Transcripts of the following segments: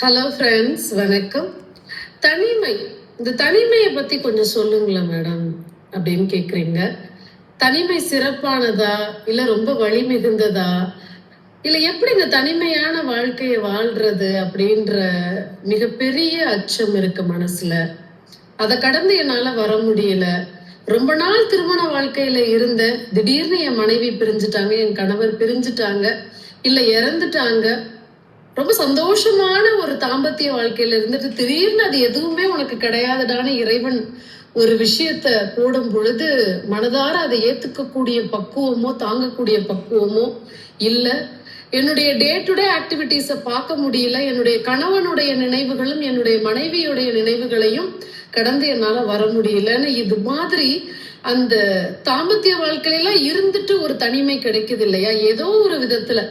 Hello friends வணக்கம். தனிமை. இந்த தனிமையை பத்தி கொஞ்சம் சொல்லுங்களேன் மேடம் அப்படின்னு கேக்குறீங்க. தனிமை சிறப்பானதா? இல்ல ரொம்ப வழி மிகுந்ததா? இல்ல எப்படி இந்த தனிமையான வாழ்க்கையை வாழ்றது அப்படின்ற மிகப்பெரிய அச்சம் இருக்கு மனசுல. அதை கடந்து என்னால வர முடியல. ரொம்ப நாள் திருமண வாழ்க்கையில இருந்த திடீர்னு என் மனைவி பிரிஞ்சுட்டாங்க என் கணவர் பிரிஞ்சுட்டாங்க இல்ல இறந்துட்டாங்க. ரொம்ப சந்தோஷமான ஒரு தாம்பத்திய வாழ்க்கையில இருந்துட்டு திடீர்னு அது எதுவுமே உனக்கு கிடையாதுடான இறைவன் ஒரு விஷயத்த போடும் பொழுது மனதார அதை ஏத்துக்கக்கூடிய பக்குவமோ தாங்கக்கூடிய பக்குவமோ இல்லை. என்னுடைய டே டு டே ஆக்டிவிட்டீஸை பார்க்க முடியல. என்னுடைய கணவனுடைய நினைவுகளும் என்னுடைய மனைவியுடைய நினைவுகளையும் கடந்து என்னால் வர முடியலன்னு இது மாதிரி அந்த தாம்பத்திய வாழ்க்கையில இருந்துட்டு ஒரு தனிமை கிடைக்குது இல்லையா? ஏதோ ஒரு விதத்துல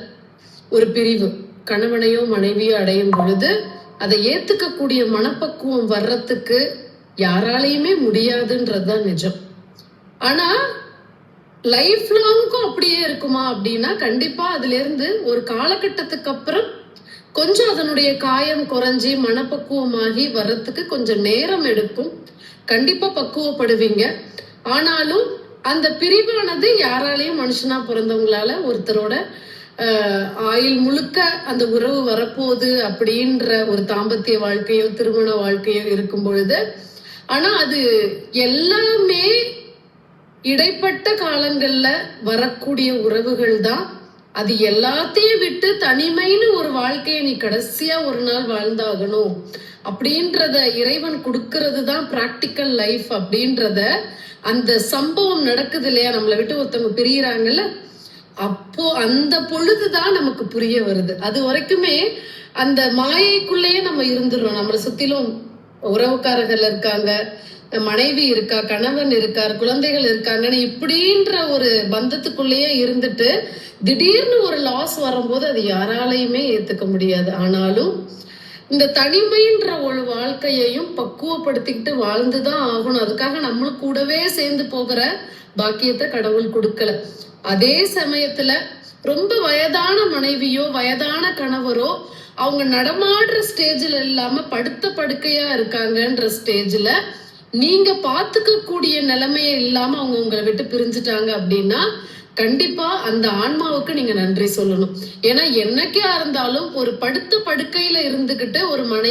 ஒரு பிரிவு. கணவனையோ மனைவியோ அடையும் பொழுது அதை ஏத்துக்கக்கூடிய மனப்பக்குவம் வர்றதுக்கு யாராலையுமே முடியாதுன்றதுதான் நிஜம். ஆனா லைஃப் லாங்க்கும் அப்படியே இருக்குமா அப்படின்னா கண்டிப்பா அதுல இருந்து ஒரு காலகட்டத்துக்கு அப்புறம் கொஞ்சம் அதனுடைய காயம் குறைஞ்சி மனப்பக்குவமாகி வர்றதுக்கு கொஞ்சம் நேரம் எடுக்கும். கண்டிப்பா பக்குவப்படுவீங்க. ஆனாலும் அந்த பிரிவானது யாராலையும் மனுஷனா பிறந்தவங்களால ஒருத்தரோட ஆயில் ஆயுள் முழுக்க அந்த உறவு வரப்போகுது அப்படின்ற ஒரு தாம்பத்திய வாழ்க்கையோ திருமண வாழ்க்கையோ இருக்கும் பொழுது ஆனா அது எல்லாமே இடைப்பட்ட காலங்கள்ல வரக்கூடிய உறவுகள் தான். அது எல்லாத்தையும் விட்டு தனிமைன்னு ஒரு வாழ்க்கையை நீ கடைசியா ஒரு நாள் வாழ்ந்தாகணும் அப்படின்றத இறைவன் கொடுக்கறது தான் பிராக்டிக்கல் லைஃப் அப்படின்றத அந்த சம்பவம் நடக்குது இல்லையா? நம்மளை விட்டு ஒருத்தவங்க பிரியறாங்கல்ல? அப்போ அந்த பொழுதுதான் நமக்கு புரிய வருது. அது வரைக்குமே அந்த மாயைக்குள்ளேயே நம்ம இருந்துடுறோம். நம்மளை சுத்திலும் உறவுக்காரர்கள் இருக்காங்க மனைவி இருக்கா கணவன் இருக்கார் குழந்தைகள் இருக்காங்கன்னு இப்படின்ற ஒரு பந்தத்துக்குள்ளேயே இருந்துட்டு திடீர்னு ஒரு லாஸ் வரும்போது அது யாராலையுமே ஏத்துக்க முடியாது. ஆனாலும் இந்த தனிமைன்ற ஒரு வாழ்க்கையையும் பக்குவப்படுத்திக்கிட்டு வாழ்ந்துதான் ஆகணும். அதுக்காக நம்மளும் கூடவே சேர்ந்து போகிற பாக்கியத்தை கடவுள் கொடுக்கல. அதே சமயத்துல ரொம்ப வயதான மனைவியோ வயதான கணவரோ அவங்க நடமாடுற ஸ்டேஜில் இல்லாம படுத்த படுக்கையா இருக்காங்கன்ற ஸ்டேஜ்ல நீங்க பாத்துக்க கூடிய நிலைமைய இல்லாம அவங்க உங்களை விட்டு பிரிஞ்சுட்டாங்க அப்படின்னா கண்டிப்பா அந்த ஆன்மாவுக்கு நீங்க நன்றி சொல்லணும். ஏன்னா என்னைக்கா இருந்தாலும் ஒரு படுத்த படுக்கையில இருந்துகிட்டு ஒரு மனை